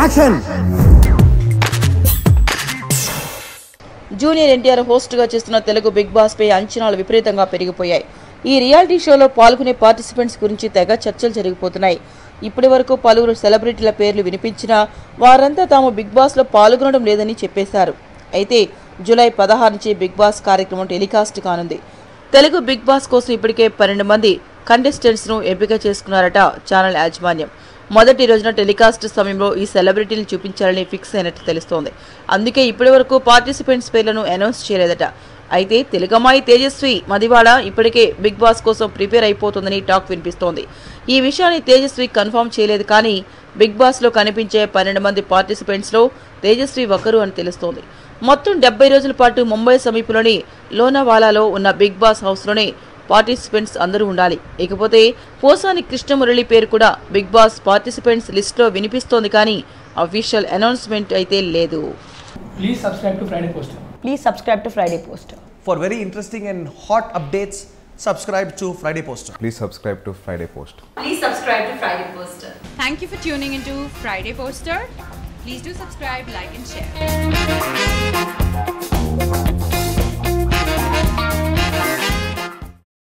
Action junior NTR హోస్ట్గా చేస్తున్న Telugu big boss పై అంచనాలు విపరీతంగా పెరిగిపోయాయి. ఈ రియాలిటీ షోలో పాల్గొనే పార్టిసిపెంట్స్ గురించి తెగ చర్చలు జరిగిపోతున్నాయి. ఇప్పటి వరకు పలువురు సెలబ్రిటీల పేర్లు వినిపించినా వారంతా తాము బిగ్ బాస్లో పాల్గొనడం లేదని చెప్పేశారు. అయితే జూలై పదహారు నుంచి బిగ్ బాస్ కార్యక్రమం టెలికాస్ట్ కానుంది. తెలుగు బిగ్ బాస్ కోసం ఇప్పటికే పన్నెండు మంది కంటెస్టెంట్స్ను ఎంపిక చేసుకున్నారట ఛానల్ యాజమాన్యం. మొదటి రోజున టెలికాస్ట్ సమయంలో ఈ సెలబ్రిటీని చూపించాలని ఫిక్స్ అయినట్టు తెలుస్తోంది. అందుకే ఇప్పటి వరకు పార్టిసిపెంట్స్ పేర్లను అనౌన్స్ చేయలేదట. అయితే తెలుగమ్మాయి తేజస్వి మదివాడ ఇప్పటికే బిగ్ బాస్ కోసం ప్రిపేర్ అయిపోతుందని టాక్ వినిపిస్తోంది. ఈ విషయాన్ని తేజస్వి కన్ఫర్మ్ చేయలేదు కానీ బిగ్ బాస్లో కనిపించే పన్నెండు మంది పార్టిసిపెంట్స్లో తేజస్వి ఒకరు అని తెలుస్తోంది. మొత్తం డెబ్బై రోజుల పాటు ముంబై సమీపంలోని లోనావాలాలో ఉన్న బిగ్ బాస్ హౌస్లోనే పార్టిసిపెంట్స్ అందరూ ఉండాలి ఇకపోతే పోసాని కృష్ణమురళి పేరు కూడా బిగ్ బాస్ పార్టిసిపెంట్స్ లిస్ట్లో వినిపిస్తోంది కానీ అఫీషియల్ అనౌన్స్మెంట్ అయితే లేదు Please subscribe to Friday Poster. Please subscribe to Friday Poster. For very interesting and hot updates, subscribe to Friday Poster. Please subscribe to Friday Post Please subscribe to Friday Poster. Thank you for tuning into Friday Poster. Please do subscribe, like, and share.